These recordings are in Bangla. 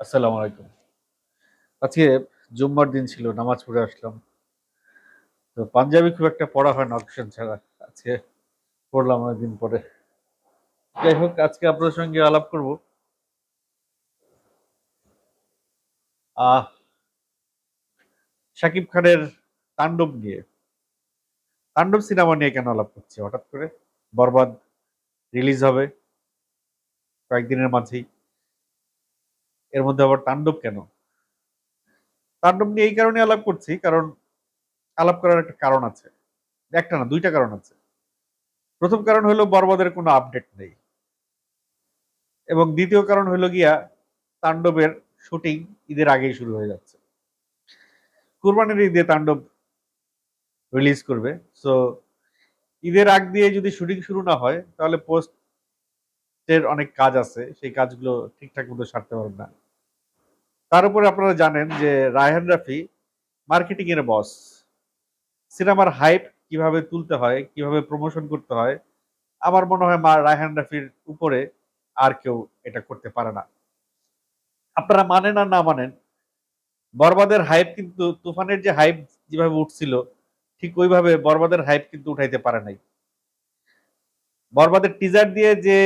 আসসালামু আলাইকুম। আজকে জুম্মার দিন ছিল, নামাজ পড়ে আসলাম। তো পাঞ্জাবি খুব একটা পড়া হয় না অকেশন ছাড়া। আজকে পড়লাম অনেকদিন পরে। যাই হোক, আজকে আপনাদের সঙ্গে আলাপ করব। আহ শাকিব খানের তাণ্ডব নিয়ে। তাণ্ডব সিনেমা নিয়ে কেন আলাপ করছি? হঠাৎ করে বরবাদ রিলিজ হবে। কয়েকদিনের মাঝেই। এর মধ্যে আবার তাণ্ডব কেন? তাণ্ডব নিয়ে এই কারণে আলাপ করছি, কারণ আলাপ করার একটা কারণ আছে। একটা না, দুইটা কারণ আছে। প্রথম কারণ হলো বরবাদের কোনো আপডেট নেই। এবং দ্বিতীয় কারণ হলো গিয়া তাণ্ডবের শুটিং ঈদের আগেই শুরু হয়ে যাচ্ছে। কুরবানির ঈদে তাণ্ডব রিলিজ করবে। সো ঈদের আগ দিয়ে যদি শুটিং শুরু না হয়, তাহলে পোস্টের অনেক কাজ আছে। সেই কাজগুলো ঠিকঠাক মতো সারতে পারবে না। তার উপরে আপনারা জানেন যে রায়হান রাফি মার্কেটিং এর বস সিনেমার হাইপ কীভাবে তুলতে হয়, কীভাবে প্রমোশন করতে হয়, আমার মনে হয় মা রায়হান রাফির উপরে আর কেউ এটা করতে পারে না। আপনারা মানেন আর না মানেন, বরবাদের হাইপ কিন্তু, তুফানের যে হাইপ যেভাবে উঠছিল, ঠিক ওইভাবে বরবাদের হাইপ কিন্তু উঠাইতে পারে নাই। বরবাদের টিজার দিয়ে যে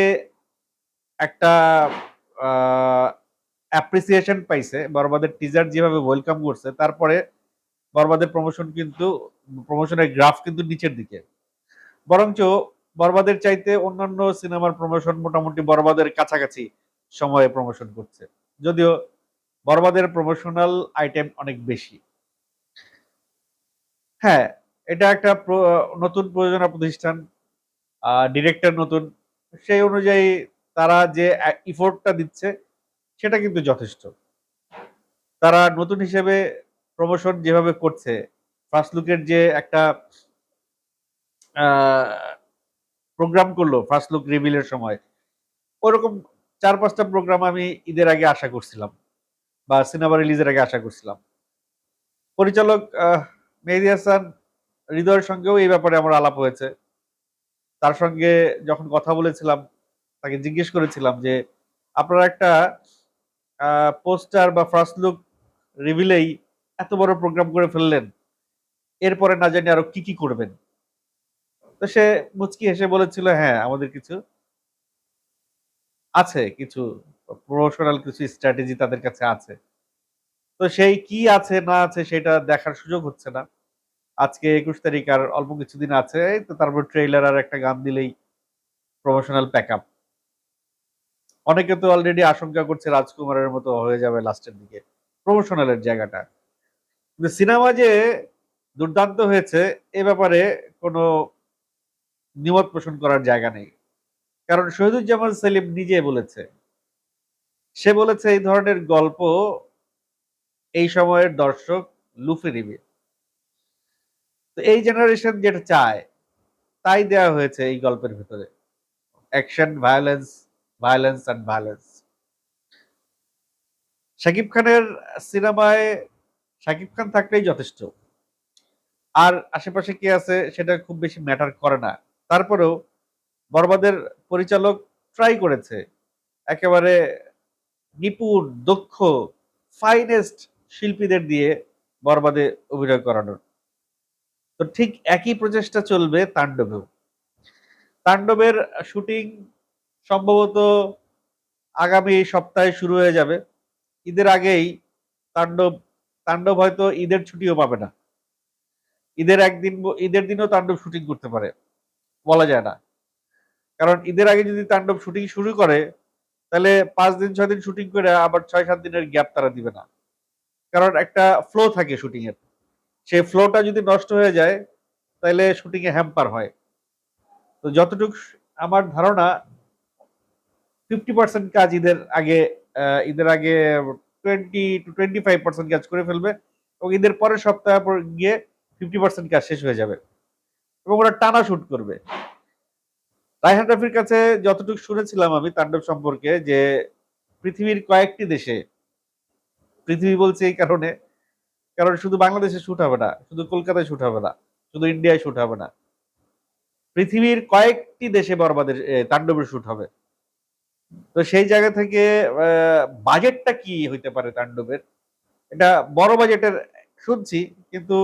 একটা অ্যাপ্রিসিয়েশন পাইছে, বরবাদের টিজার যেভাবে ওয়েলকাম করছে, তারপরে বরবাদের প্রমোশন কিন্তু প্রমোশনের গ্রাফ কিন্তু নিচের দিকে। বরঞ্চ বরবাদের চাইতে অন্যান্য সিনেমার প্রমোশন মোটামুটি বরবাদের কাছাকাছি সময়ে প্রমোশন করছে। যদিও বরবাদের প্রমোশনাল আইটেম অনেক বেশি। হ্যাঁ এটা একটা নতুন প্রযোজনা প্রতিষ্ঠান ডিরেক্টর নতুন, সেই অনুযায়ী তারা যে ইফোর্টটা দিচ্ছে সেটা কিন্তু যথেষ্ট। তারা নতুন হিসেবে প্রমোশন যেভাবে করছে ফার্স্ট লুকের যে একটা প্রোগ্রাম করল ফার্স্ট লুক রিভিলের সময়, ওরকম চার পাঁচটা প্রোগ্রাম আমি ঈদের আগে আশা করছিলাম বা সিনেমা রিলিজের আগে আশা করছিলাম। পরিচালক মেহেদি হাসান হৃদয়ের সঙ্গেও এই ব্যাপারে আমার আলাপ হয়েছে। তার সঙ্গে যখন কথা বলেছিলাম, তাকে জিজ্ঞেস করেছিলাম যে, আপনারা একটা পোস্টার বা ফার্স্ট লুক রিভিলেই এত বড় প্রোগ্রাম করে ফেললেন। এরপরে না জানি আরও কি কি করবেন। তো সে মুচকি হেসে বলেছিল হ্যাঁ আমাদের কিছু আছে, কিছু প্রমোশনাল কিছু স্ট্র্যাটেজি তাদের কাছে আছে। তো সেই কি আছে, না আছে, সেটা দেখার সুযোগ হচ্ছে না। আজকে একুশ তারিখ আর অল্প কিছুদিন আছে তো তারপর ট্রেইলার আর একটা গান দিলেই প্রমোশনাল প্যাক আপ অনেকে তো অলরেডি আশঙ্কা করছে রাজকুমারের মতো হয়ে যাবে লাস্টের দিকে। প্রমোশনালের জায়গাটা। কিন্তু সিনেমা যে দুর্দান্ত হয়েছে, এ ব্যাপারে কোনো নিমত পোষণ করার জায়গা নেই। কারণ শহীদুজ্জামান সেলিম নিজে বলেছে, সে বলেছে এই ধরনের গল্প এই সময়ের দর্শক লুফে নিবে। তো এই জেনারেশন যেটা চায়, তাই দেওয়া হয়েছে এই গল্পের ভিতরে। Action violence violence and violence Shakib খানের সিনেমায় শাকিব খান থাকলেই যথেষ্ট। আর আশেপাশে কি আছে সেটা খুব বেশি ম্যাটার করে না। তারপরেও বরবাদের পরিচালক ট্রাই করেছে। একেবারে নিপুণ, দক্ষ ফাইনেস্ট শিল্পীদের দিয়ে বরবাদে অভিনয় করানোর। তো ঠিক একই প্রচেষ্টা চলবে তাণ্ডবেও। তাণ্ডবের শুটিং সম্ভবত আগামী সপ্তাহে শুরু হয়ে যাবে। ঈদের আগেই তাণ্ডব তাণ্ডব হয়তো ঈদের ছুটিও পাবে না। ঈদের একদিন, ঈদের দিনও তাণ্ডব শুটিং করতে পারে, বলা যায় না। কারণ ঈদের আগে যদি তাণ্ডব শুটিং শুরু করে, তাহলে পাঁচ দিন, ছয় দিন শুটিং করে আবার ছয়, সাত দিনের গ্যাপ তারা দিবে না। কারণ একটা ফ্লো থাকে শুটিং এর সেই ফ্লোটা যদি নষ্ট হয়ে যায়, তাহলে শুটিং এ হ্যাম্পার হয়। তো যতটুকু আমার ধারণা ফিফটি পার্সেন্ট কাজ ঈদের আগে ঈদের আগে twenty two twenty five percent কাজ করে ফেলবে এবং ঈদের পরের সপ্তাহ পর গিয়ে ফিফটি পার্সেন্ট কাজ শেষ হয়ে যাবে এবং ওরা টানা শুট করবে। রায়হান রাফির কাছে যতটুকু শুনেছিলাম আমি তাণ্ডব সম্পর্কে যে পৃথিবীর কয়েকটি দেশে, পৃথিবী বলছে এই কারণে, কারণ শুধু বাংলাদেশে শুট হবে না, শুধু কলকাতায় শুট হবে না, শুধু ইন্ডিয়ায় শুট হবে না। পৃথিবীর কয়েকটি দেশে বরবাদের তাণ্ডবের শুট হবে। তো সেই জায়গা থেকে বাজেটটা কি হইতে পারে তাণ্ডবের? এটা বড় বাজেটের শুনছি, কিন্তু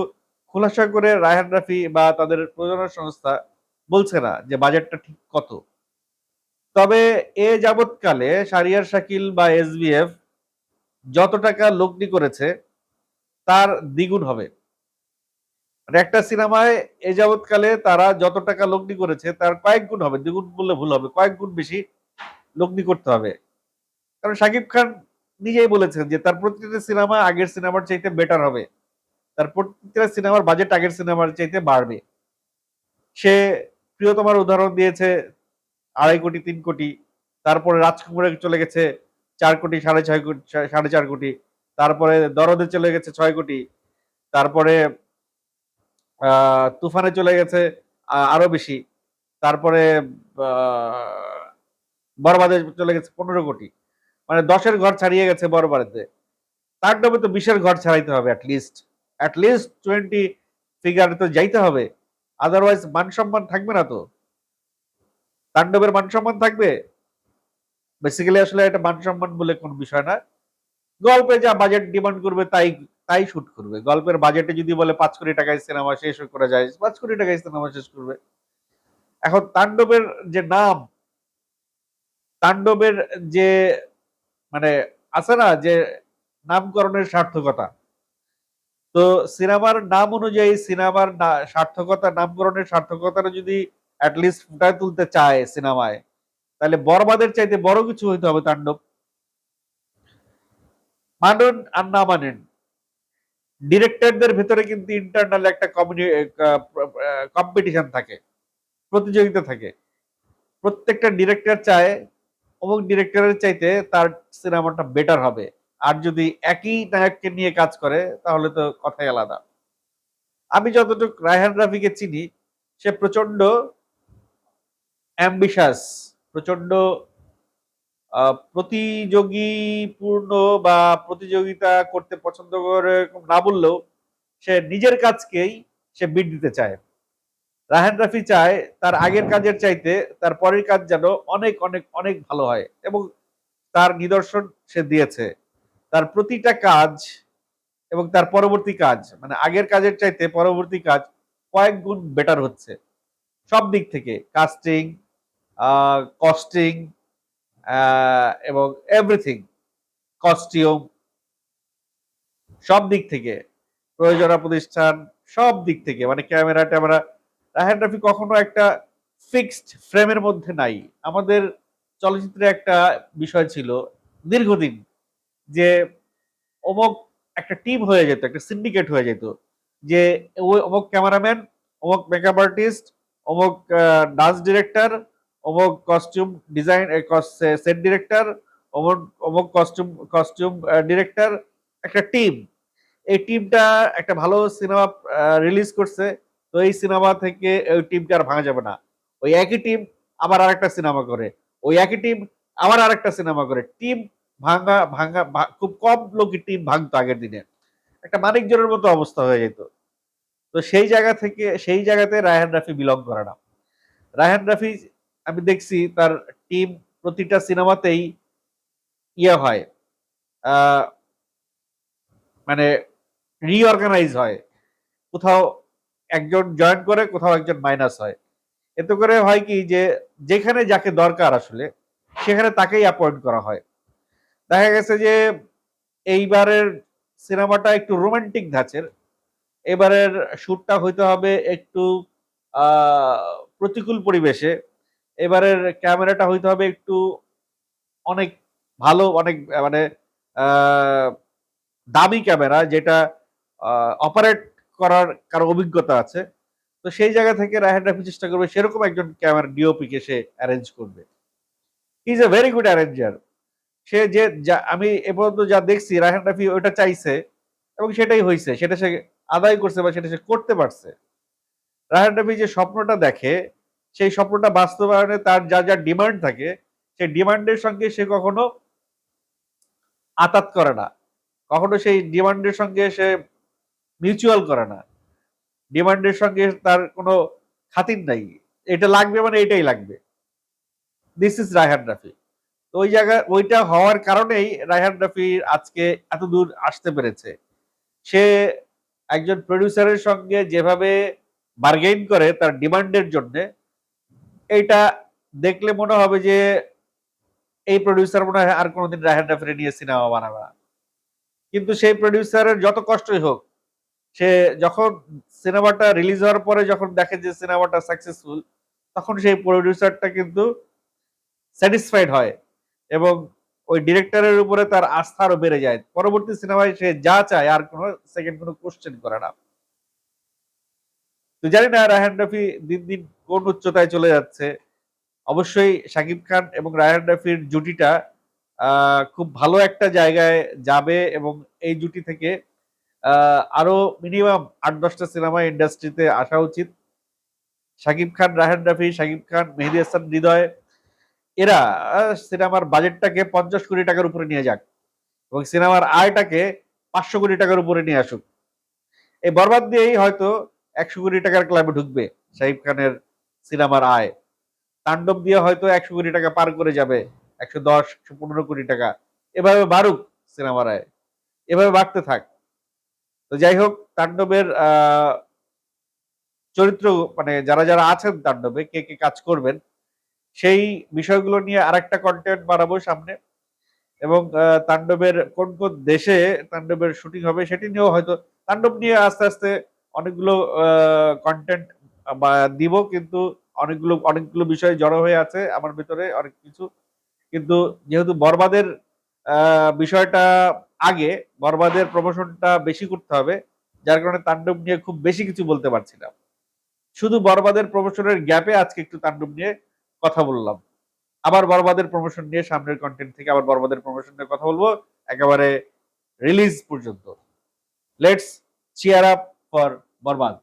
খোলাসা করে রায়হান রাফি বা তাদের প্রযোজনা সংস্থা বলছে না যে বাজেটটা ঠিক কত। তবে এ যাবৎকালে সারিয়ার শাকিল বা এসবিএফ যত টাকা লগ্নি করেছে, তার দ্বিগুণ হবে। একটা সিনেমায় এ যাবৎকালে তারা যত টাকা লগ্নি করেছে, তার কয়েক গুণ হবে। দ্বিগুণ বললে ভুল হবে, কয়েক গুণ বেশি লগ্নি করতে হবে। কারণ শাকিব খান নিজেই বলেছেন যে, তার প্রতিটা সিনেমা আগের সিনেমার চাইতে বেটার হবে। তার প্রত্যেকটা সিনেমার বাজেট আগের সিনেমার চাইতে বাড়বে। সে প্রিয়তমার উদাহরণ দিয়েছে, আড়াই কোটি, তিন কোটি। তারপরে রাজকুমারে চলে গেছে, চার কোটি, সাড়ে ছয় কোটি, সাড়ে চার কোটি। তারপরে দরদে চলে গেছে ছয় কোটি। তারপরে তুফানে চলে গেছে আরও বেশি। তারপরে বরবাদে চলে গেছে পনেরো কোটি। মানে দশের ঘর ছাড়িয়ে গেছে বরবাদেতে তার নামে তো বিশের ঘর ছাড়াইতে হবে অ্যাটলিস্ট অ্যাটলিস্ট টোয়েন্টি ফিগারে তো যাইতে হবে। আদারওয়াইজ মান সম্মান থাকবে না তো। তাণ্ডবের মান সম্মান থাকবে? বেসিক্যালি আসলে এটা মান সম্মান বলে কোন বিষয় না। গল্পে যা বাজেট ডিমান্ড করবে তাই তাই শুট করবে। গল্পের বাজেটে যদি বলে পাঁচ কোটি টাকায় সিনেমা শেষ করা যায়, পাঁচ কোটি টাকায় সিনেমা শেষ করবে। এখন তাণ্ডবের যে নাম তাণ্ডবের যে মানে আছে না যে নামকরণের সার্থকতা? তো সিনেমার নাম অনুযায়ী সিনেমার সার্থকতা, নামকরণের সার্থকতাটা যদি অ্যাটলিস্ট ফুটায় তুলতে চায় সিনেমায়, তাহলে বরবাদের চাইতে বড় কিছু হইতে হবে তাণ্ডব। মানুন আর না মানেন। ডিরেক্টরদের ভেতরে কিন্তু ইন্টারনাল একটা কম্পিটিশন থাকে, প্রতিযোগিতা থাকে। প্রত্যেকটা ডিরেক্টর চায় অমুক ডিরেক্টরের চাইতে তার সিনেমাটা বেটার হবে। আর যদি একই নায়ককে নিয়ে কাজ করে, তাহলে তো কথাই আলাদা। আমি যতটুকু রায়হান রাফিকে চিনি, সে প্রচণ্ড অ্যাম্বিশাস প্রচণ্ড প্রতিযোগীপূর্ণ বা প্রতিযোগিতা করতে পছন্দ করে না বললেও, সে নিজের কাজকেই সে বিট দিতে চায়। রাহান রাফি চায় তার আগের কাজের চাইতে তার পরের কাজ যেন অনেক অনেক অনেক ভালো হয় এবং তার নিদর্শন সে দিয়েছে। তার প্রতিটা কাজ এবং তার পরবর্তী কাজ মানে আগের কাজের চাইতে পরবর্তী কাজ কয়েক গুণ বেটার হচ্ছে। সব দিক থেকে কাস্টিং কস্টিং এবং এভরিথিং কস্টিউম সব দিক থেকে প্রয়োজনা প্রতিষ্ঠান, সব দিক থেকে মানে ক্যামেরা ট্যামেরা রাহেন রাফি কখনো একটা ফিক্সড ফ্রেমের মধ্যে নাই। আমাদের চলচ্চিত্রে একটা বিষয় ছিল দীর্ঘদিন যে অমুক একটা টিম হয়ে যেত, একটা সিন্ডিকেট হয়ে যেত যে ওই অমুক ক্যামেরাম্যান অমুক মেকআপ আর্টিস্ট অমুক ডান্স ডিরেক্টর অমুক কস্টিউম ডিজাইন সেট ডিরেক্টর অমুক অমুক কস্টিউম কস্টিউম ডিরেক্টর একটা টিম এই টিমটা একটা ভালো সিনেমা রিলিজ করছে। তো এই সিনেমা থেকে ওই টিমটা আর ভাঙা যাবে না। ওই একই টিম আবার আরেকটা সিনেমা করে। ওই একই টিম আবার আরেকটা সিনেমা করে। টিম ভাঙা ভাঙা খুব কম লোকই টিম ভাঙতো আগের দিনে। একটা মানিকজনের মতো অবস্থা হয়ে যেত। তো সেই জায়গা থেকে, সেই জায়গাতে রায়হান রাফি বিলং করে না। রায়হান রাফি, আমি দেখছি তার টিম প্রতিটা সিনেমাতেই ইয়ে হয় মানে রিঅর্গানাইজ হয়। কোথাও একজন জয়েন করে কোথাও একজন মাইনাস হয়। এতে করে হয় কি যে, যেখানে যাকে দরকার আসলে, সেখানে তাকেই অ্যাপয়েন্ট করা হয়। দেখা গেছে যে, এইবারের সিনেমাটা একটু রোমান্টিক ধাঁচের। এবারের শ্যুটটা হইতে হবে একটু প্রতিকূল পরিবেশে। এবারের ক্যামেরাটা হইতে হবে একটু অনেক ভালো, অনেক মানে দামি ক্যামেরা যেটা অপারেট করার কারও অভিজ্ঞতা আছে। তো সেই জায়গা থেকে রায়হান রাফি চেষ্টা করবে, সেরকম একজন ক্যামেরা ডিওপি কে সে অ্যারেঞ্জ করবে। Is a very good arranger সে যে যা, আমি এ পর্যন্ত যা দেখছি, রায়হান রাফি ওটা চাইছে এবং সেটাই হয়েছে সেটা সে আদায় করছে বা সেটা সে করতে পারছে। রায়হান রাফি যে স্বপ্নটা দেখে, সেই স্বপ্নটা বাস্তবায়নে তার যা যা ডিমান্ড থাকে, সেই ডিমান্ডের সঙ্গে সে কখনো আতাত করে না। কখনো সেই ডিমান্ডের সঙ্গে সে মিউচুয়াল করে না। ডিমান্ডের সঙ্গে তার কোনো খাতির নাই। এটা লাগবে মানে এটাই লাগবে। দিস ইজ রায়হান রাফি তো ওই জায়গায় ওইটা হওয়ার কারণেই রায়হান রাফি আজকে এত দূর আসতে পেরেছে। সে একজন প্রডিউসারের সঙ্গে যেভাবে বার্গেইন করে তার ডিমান্ডের জন্য, এইটা দেখলে মনে হবে যে এই প্রডিউসার মনে হয় আর কোনোদিন রায়হান রাফিরে নিয়ে সিনেমা বানাবে না। কিন্তু সেই প্রডিউসারের যত কষ্টই হোক সে যখন সিনেমাটা রিলিজ হওয়ার পরে যখন দেখে যে সিনেমাটা সাকসেসফুল তখন সেই প্রডিউসারটা কিন্তু স্যাটিসফাইড হয় এবং ওই ডিরেক্টরের উপরে তার আস্থা আরও বেড়ে যায়। পরবর্তী সিনেমায় সে যা চায়, আর কোনো সেকেন্ড কোনো কোশ্চেন করে না। তো জানি না, রায়হান রাফি দিন দিন কোন উচ্চতায় চলে যাচ্ছে। অবশ্যই শাকিব খান এবং রায়হান রাফির জুটিটা খুব ভালো একটা জায়গায় যাবে এবং এই জুটি থেকে আরও মিনিমাম আট, দশটা সিনেমা ইন্ডাস্ট্রিতে আসা উচিত। শাকিব খান, রায়হান রাফি, শাকিব খান, মেহেদি হাসান, হৃদয়, এরা সিনেমার বাজেটটাকে পঞ্চাশ কোটি টাকার উপরে নিয়ে যাক এবং সিনেমার আয়টাকে পাঁচশো কোটি টাকার উপরে নিয়ে আসুক। এই বরবাদ দিয়েই হয়তো একশো কোটি টাকার ক্লাবে ঢুকবে শাহিব খানের সিনেমার আয়। তাণ্ডব দিয়ে হয়তো একশো কোটি টাকা পার করে যাবে, একশো দশ, একশো পনেরো কোটি টাকা। এভাবে বাড়ুক সিনেমার আয়। এভাবে বাড়তে থাক। তো যাই হোক তাণ্ডবের চরিত্র মানে যারা যারা আছেন তাণ্ডবে, কে কে কাজ করবেন, সেই বিষয়গুলো নিয়ে আরেকটা কন্টেন্ট বানাবো সামনে। এবং তাণ্ডবের কোন কোন দেশে তাণ্ডবের শুটিং হবে সেটি নিয়েও হয়তো তাণ্ডব নিয়ে আস্তে আস্তে অনেকগুলো কন্টেন্ট দিব, কিন্তু অনেকগুলো অনেকগুলো বিষয় জড়ো হয়ে আছে আমার ভিতরে অনেক কিছু। কিন্তু যেহেতু বরবাদের বিষয়টা আগে বরবাদের প্রমোশনটা বেশি করতে হবে, যার কারণে তাণ্ডব নিয়ে খুব বেশি কিছু বলতে পারছি না। শুধু বরবাদের প্রমোশনের গ্যাপে আজকে একটু তাণ্ডব নিয়ে কথা বললাম। আবার বরবাদের প্রমোশন নিয়ে সামনের কন্টেন্ট থেকে আবার বরবাদের প্রমোশন নিয়ে কথা বলব, একেবারে রিলিজ পর্যন্ত। Let's cheer up for Borbaad.